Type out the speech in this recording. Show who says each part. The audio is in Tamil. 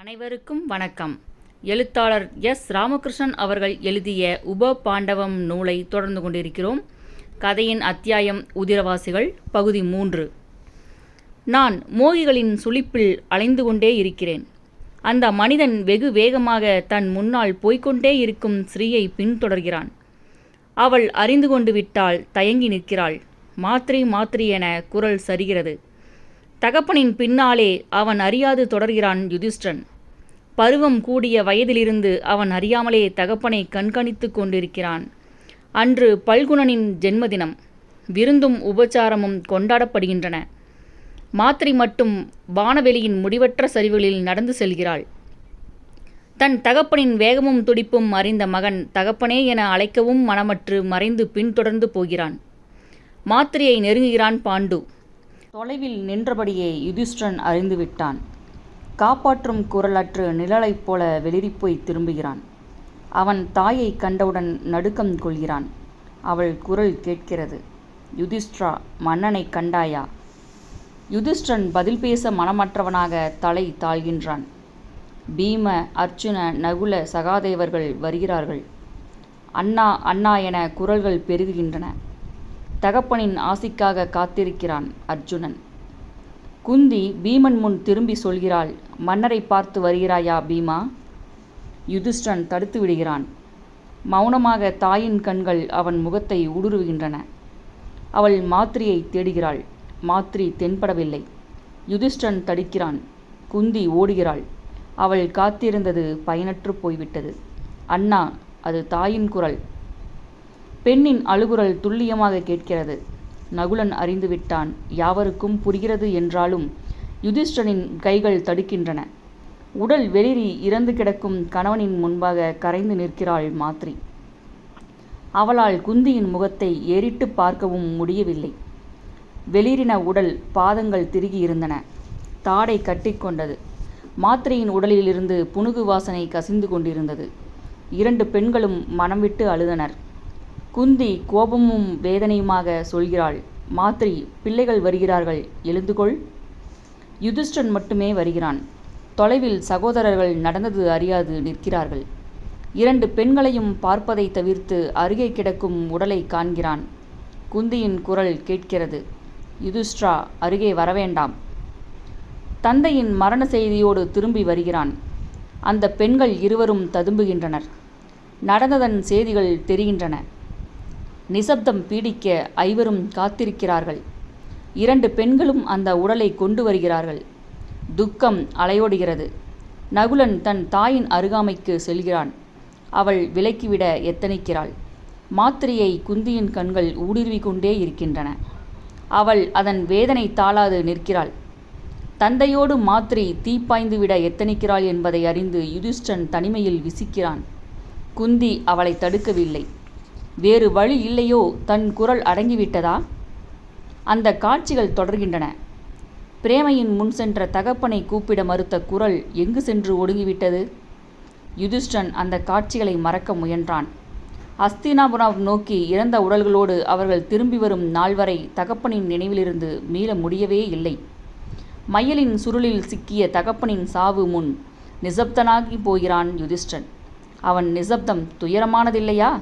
Speaker 1: அனைவருக்கும் வணக்கம். எழுத்தாளர் எஸ். ராமகிருஷ்ணன் அவர்கள் எழுதிய உப பாண்டவம் நூலை தொடர்ந்து கொண்டிருக்கிறோம். கதையின் அத்தியாயம் உதிரவாசிகள் பகுதி மூன்று. நான் மோகிகளின் சுளிப்பில் அலைந்து கொண்டே இருக்கிறேன். அந்த மனிதன் வெகு வேகமாக தன் முன்னால் போய்கொண்டே இருக்கும் ஸ்ரீயை பின்தொடர்கிறான். அவள் அறிந்து கொண்டு விட்டால் தயங்கி நிற்கிறாள். மாத்திரை மாத்திரை என குரல் சரிகிறது. தகப்பனின் பின்னாலே அவன் அறியாது தொடர்கிறான் யுதிஷ்டன் பருவம் கூடிய வயதிலிருந்து அவன் அறியாமலே தகப்பனை கண்காணித்துக் கொண்டிருக்கிறான். அன்று பல்குணனின் ஜென்மதினம். விருந்தும் உபச்சாரமும் கொண்டாடப்படுகின்றன. மாத்திரை மட்டும் வானவெளியின் முடிவற்ற சரிவுகளில் நடந்து செல்கிறாள். தன் தகப்பனின் வேகமும் துடிப்பும் அறிந்த மகன் தகப்பனே என அழைக்கவும் மனமற்று மறைந்து பின்தொடர்ந்து போகிறான். மாத்திரையை நெருங்குகிறான் பாண்டு. தொலைவில் நின்றபடியே யுதிஷ்டன் அறிந்துவிட்டான். காப்பாற்றும் குரலற்று நிழலைப் போல வெளிரிப்போய் திரும்புகிறான். அவன் தாயை கண்டவுடன் நடுக்கம் கொள்கிறான். அவள் குரல் கேட்கிறது. யுதிஷ்ட்ரா மன்னனை கண்டாயா? யுதிஷ்டன் பதில் பேச மனமற்றவனாக தலை தாழ்கின்றான். பீம அர்ஜுன நகுல சகாதேவர்கள் வருகிறார்கள். அண்ணா அண்ணா என குரல்கள் பெருகுகின்றன. தகப்பனின் ஆசிக்காக காத்திருக்கிறான் அர்ஜுனன். குந்தி பீமன் முன் திரும்பி சொல்கிறாள் மன்னரை பார்த்து வருகிறாயா பீமா? யுதிஷ்டன் தடுத்து விடுகிறான். மௌனமாக தாயின் கண்கள் அவன் முகத்தை ஊடுருவுகின்றன அவள் மாத்திரையை தேடுகிறாள். மாத்திரி தென்படவில்லை. யுதிஷ்டன் தடுக்கிறான். குந்தி ஓடுகிறாள். அவள் காத்திருந்தது பயனற்று போய்விட்டது. அண்ணா அது தாயின் குரல். பெண்ணின் அழுகுரல் துல்லியமாக கேட்கிறது. நகுலன் அறிந்துவிட்டான் யாவருக்கும் புரிகிறது என்றாலும் யுதிஷ்டனின் கைகள் தடுக்கின்றன. உடல் வெளிரி இறந்து கிடக்கும் கணவனின் முன்பாக கரைந்து நிற்கிறாள் மாத்ரி. அவளால் குந்தியின் முகத்தை ஏறிட்டு பார்க்கவும் முடியவில்லை. வெளிரின உடல் பாதங்கள் திருகி இருந்தன தாடை கட்டிக்கொண்டது. மாத்திரையின் உடலிலிருந்து புனுகு வாசனை கசிந்து கொண்டிருந்தது. இரண்டு பெண்களும் மனம் விட்டு அழுதனர். குந்தி கோபமும் வேதனையுமாக சொல்கிறாள். மாத்திரி பிள்ளைகள் வருகிறார்கள். எழுந்து கொள் யுதிஷ்டன் மட்டுமே வருகிறான். தொலைவில் சகோதரர்கள் நடந்தது அறியாது நிற்கிறார்கள். இரண்டு பெண்களையும் பார்ப்பதை தவிர்த்து அருகே கிடக்கும் உடலை காண்கிறான். குந்தியின் குரல் கேட்கிறது. யுதிஷ்ட்ரா அருகே வரவேண்டாம். தந்தையின் மரண செய்தியோடு திரும்பி வருகிறான். அந்த பெண்கள் இருவரும் ததும்புகின்றனர். நடந்ததன் செய்திகள் தெரிகின்றன. நிசப்தம் பீடிக்க ஐவரும் காத்திருக்கிறார்கள். இரண்டு பெண்களும் அந்த உடலை கொண்டு வருகிறார்கள். துக்கம் அலையோடுகிறது. நகுலன் தன் தாயின் அருகாமைக்கு செல்கிறான். அவள் விலக்கிவிட எத்தனிக்கிறாள். மாத்திரையை குந்தியின் கண்கள் ஊடுருவிக் கொண்டே இருக்கின்றன. அவள் அதன் வேதனை தாளாது நிற்கிறாள். தந்தையோடு மாத்திரை தீப்பாய்ந்துவிட எத்தனிக்கிறாள் என்பதை அறிந்து யுதிஷ்டன் தனிமையில் விசிக்கிறான். குந்தி அவளை தடுக்கவில்லை. வேறு வழி இல்லையோ? தன் குரல் அடங்கிவிட்டதா? அந்த காட்சிகள் தொடர்கின்றன. பிரேமையின் முன் சென்ற தகப்பனை கூப்பிட மறுத்த குரல் எங்கு சென்று ஒடுங்கிவிட்டது? யுதிஷ்டன் அந்த காட்சிகளை மறக்க முயன்றான். அஸ்தினாபுரம் நோக்கி இறந்த உடல்களோடு அவர்கள் திரும்பி வரும் நாள் வரை தகப்பனின் நினைவிலிருந்து மீள முடியவே இல்லை. மயலின் சுருளில் சிக்கிய தகப்பனின் சாவு முன் நிசப்தனாகி போகிறான் யுதிஷ்டன் அவன் நிசப்தம் துயரமானதில்லையா?